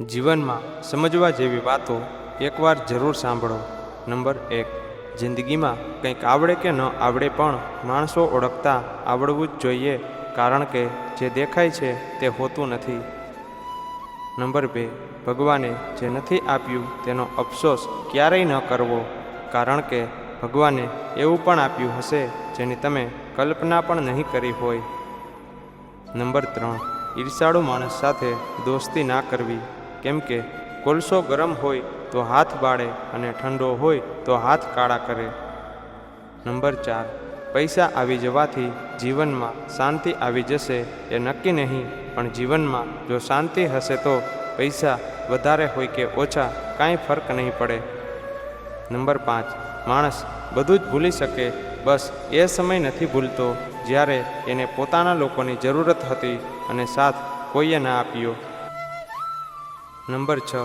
જીવનમાં સમજવા જેવી વાતો એકવાર જરૂર સાંભળો. નંબર એક. જિંદગીમાં કંઈક આવડે કે ન આવડે પણ માણસો ઓળખતા આવડવું જ જોઈએ કારણ કે જે દેખાય છે તે હોતું નથી. નંબર બે. ભગવાને જે નથી આપ્યું તેનો અફસોસ ક્યારેય ન કરવો કારણ કે ભગવાને એવું પણ આપ્યું હશે જેની તમે કલ્પના પણ નહીં કરી હોય. નંબર ત્રણ. ઈર્ષાળુ માણસ સાથે દોસ્તી ના કરવી. કેમ કે કોલસો ગરમ હોય તો હાથ બાળે અને ઠંડો હોય તો હાથ કાળા કરે. નંબર ચાર, પૈસા આવી જવાથી જીવનમાં શાંતિ આવી જશે એ નક્કી નહીં, પણ જીવનમાં જો શાંતિ હશે તો પૈસા વધારે હોય કે ઓછા કાંઈ ફરક નહીં પડે. નંબર પાંચ, માણસ બધું જ ભૂલી શકે, બસ એ સમય નથી ભૂલતો જ્યારે એને પોતાના લોકોની જરૂરત હતી અને સાથ કોઈએ ના આપ્યો. નંબર છ.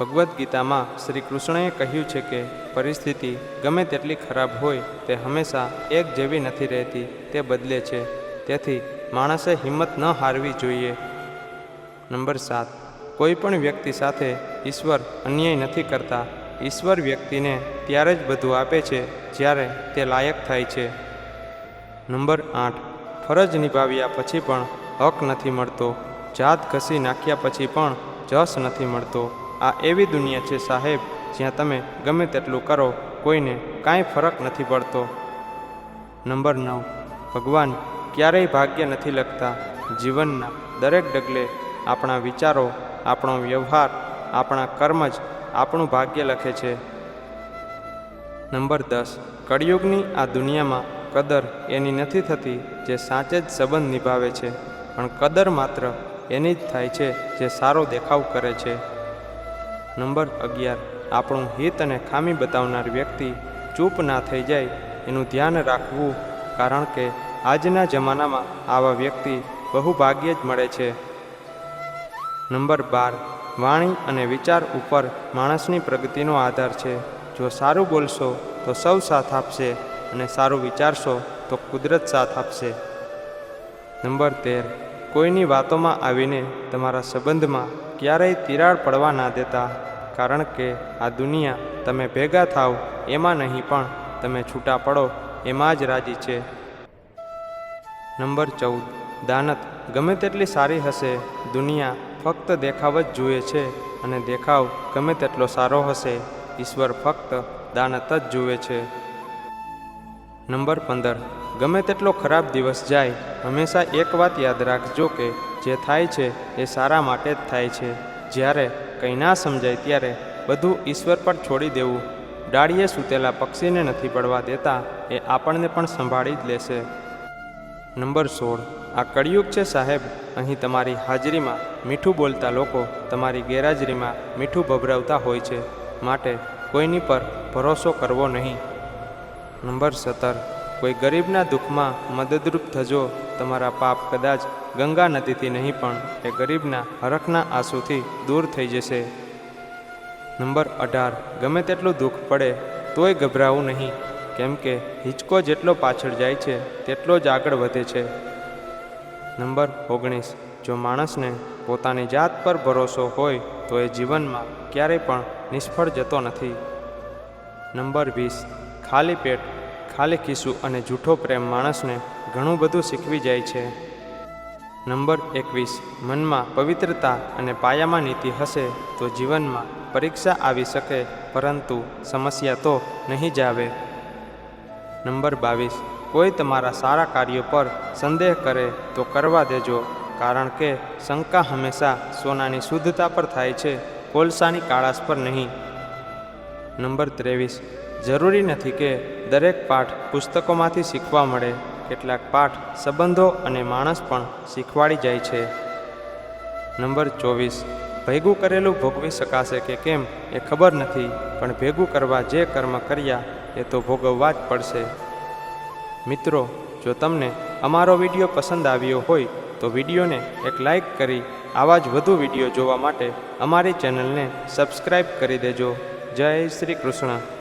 ભગવદ્ ગીતામાં શ્રી કૃષ્ણએ કહ્યું છે કે, પરિસ્થિતિ ગમે તેટલી ખરાબ હોય, તે હંમેશા એક જેવી નથી રહેતી, તે બદલે છે. તેથી, માણસે હિંમત ન હારવી જોઈએ. નંબર સાત. કોઈ પણ વ્યક્તિ સાથે ઈશ્વર અન્યાય નથી કરતા. ઈશ્વર વ્યક્તિને ત્યારે જ બધું આપે છે, જ્યારે તે લાયક થાય છે. નંબર આઠ. ફરજ નિભાવ્યા પછી પણ હક નથી મળતો. જાત ઘસી નાખ્યા પછી પણ જસ નથી મળતો. આ એવી દુનિયા છે સાહેબ, જ્યાં તમે ગમે તેટલું કરો, કોઈને કાંઈ ફરક નથી પડતો. નંબર નવ. ભગવાન ક્યારેય ભાગ્ય નથી લખતા. જીવનના દરેક ડગલે આપણા વિચારો, આપણો વ્યવહાર, આપણા કર્મ જ આપણું ભાગ્ય લખે છે. નંબર દસ. કળિયુગની આ દુનિયામાં કદર એની નથી થતી, જે સાચે જ સંબંધ નિભાવે છે. પણ કદર માત્ર એની જ થાય છે જે સારો દેખાવ કરે છે. નંબર અગિયાર. આપણું હિત અને ખામી બતાવનાર વ્યક્તિ ચૂપ ના થઈ જાય એનું ધ્યાન રાખવું, કારણ કે આજના જમાનામાં આવા વ્યક્તિ બહુ ભાગ્યે જ મળે છે. નંબર બાર. વાણી અને વિચાર ઉપર માણસની પ્રગતિનો આધાર છે. જો સારું બોલશો તો સૌ સાથ આપશે અને સારું વિચારશો તો કુદરત સાથ આપશે. નંબર તેર. કોઈની વાતોમાં આવીને તમારા સંબંધમાં ક્યારેય તિરાડ પડવા ના દેતા, કારણ કે આ દુનિયા તમે ભેગા થાવ એમાં નહીં પણ તમે છૂટા પડો એમાં જ રાજી છે. નંબર ચૌદ. દાનત. ગમે તેટલી સારી હશે, દુનિયા ફક્ત દેખાવ જ જુએ છે અને દેખાવ ગમે તેટલો સારો હશે, ઈશ્વર ફક્ત દાનત જ જુએ છે. નંબર પંદર, ગમે તેટલો ખરાબ દિવસ જાય, હંમેશા એક વાત યાદ રાખજો કે જે થાય છે એ સારા માટે જ થાય છે. જ્યારે કંઈ ના સમજાય ત્યારે બધું ઈશ્વર પર છોડી દેવું. ડાળીએ સૂતેલા પક્ષીને નથી પડવા દેતા, એ આપણને પણ સંભાળી જ લેશે. નંબર સોળ, આ કળિયુગ છે સાહેબ, અહીં તમારી હાજરીમાં મીઠું બોલતા લોકો તમારી ગેરહાજરીમાં મીઠું ભભરાવતા હોય છે. માટે કોઈની પર ભરોસો કરવો નહીં. નંબર સત્તર. કોઈ ગરીબના દુઃખમાં મદદરૂપ થજો. તમારા પાપ કદાચ ગંગા નદીથી નહીં, પણ એ ગરીબના હરખના આંસુથી દૂર થઈ જશે. નંબર અઢાર. ગમે તેટલું દુઃખ પડે, તોય ગભરાવું નહીં. કેમ કે હિંચકો જેટલો પાછળ જાય છે, તેટલો જ આગળ વધે છે. નંબર ઓગણીસ. જો માણસને પોતાની જાત પર ભરોસો હોય, તો એ જીવનમાં ક્યારેય પણ નિષ્ફળ જતો નથી. નંબર વીસ. ખાલી પેટ, ખાલી ખિસ્સું અને જૂઠો પ્રેમ માણસને ઘણું બધું શીખવી જાય છે. નંબર એકવીસ, મનમાં પવિત્રતા અને પાયામાં નીતિ હશે તો જીવનમાં પરીક્ષા આવી શકે, પરંતુ સમસ્યા તો નહીં જ આવે. નંબર બાવીસ, કોઈ તમારા સારા કાર્યો પર સંદેહ કરે તો કરવા દેજો, કારણ કે શંકા હંમેશા સોનાની શુદ્ધતા પર થાય છે, કોલસાની કાળાશ પર નહીં. નંબર ત્રેવીસ જરૂરી નથી કે દરેક પાઠ પુસ્તકોમાંથી શીખવા મળે. કેટલાક પાઠ સંબંધો અને માણસ પણ શીખવાડી જાય છે. નંબર ચોવીસ. ભેગું કરેલું ભોગવી શકાશે કે કેમ એ ખબર નથી, પણ ભેગું કરવા જે કર્મ કર્યા એ તો ભોગવવા જ પડશે. મિત્રો, જો તમને અમારો વીડિયો પસંદ આવ્યો હોય, તો વિડીયોને એક લાઈક કરી આવા જ વધુ વીડિયો જોવા માટે અમારી ચેનલને સબસ્ક્રાઈબ કરી દેજો. જય શ્રી કૃષ્ણ.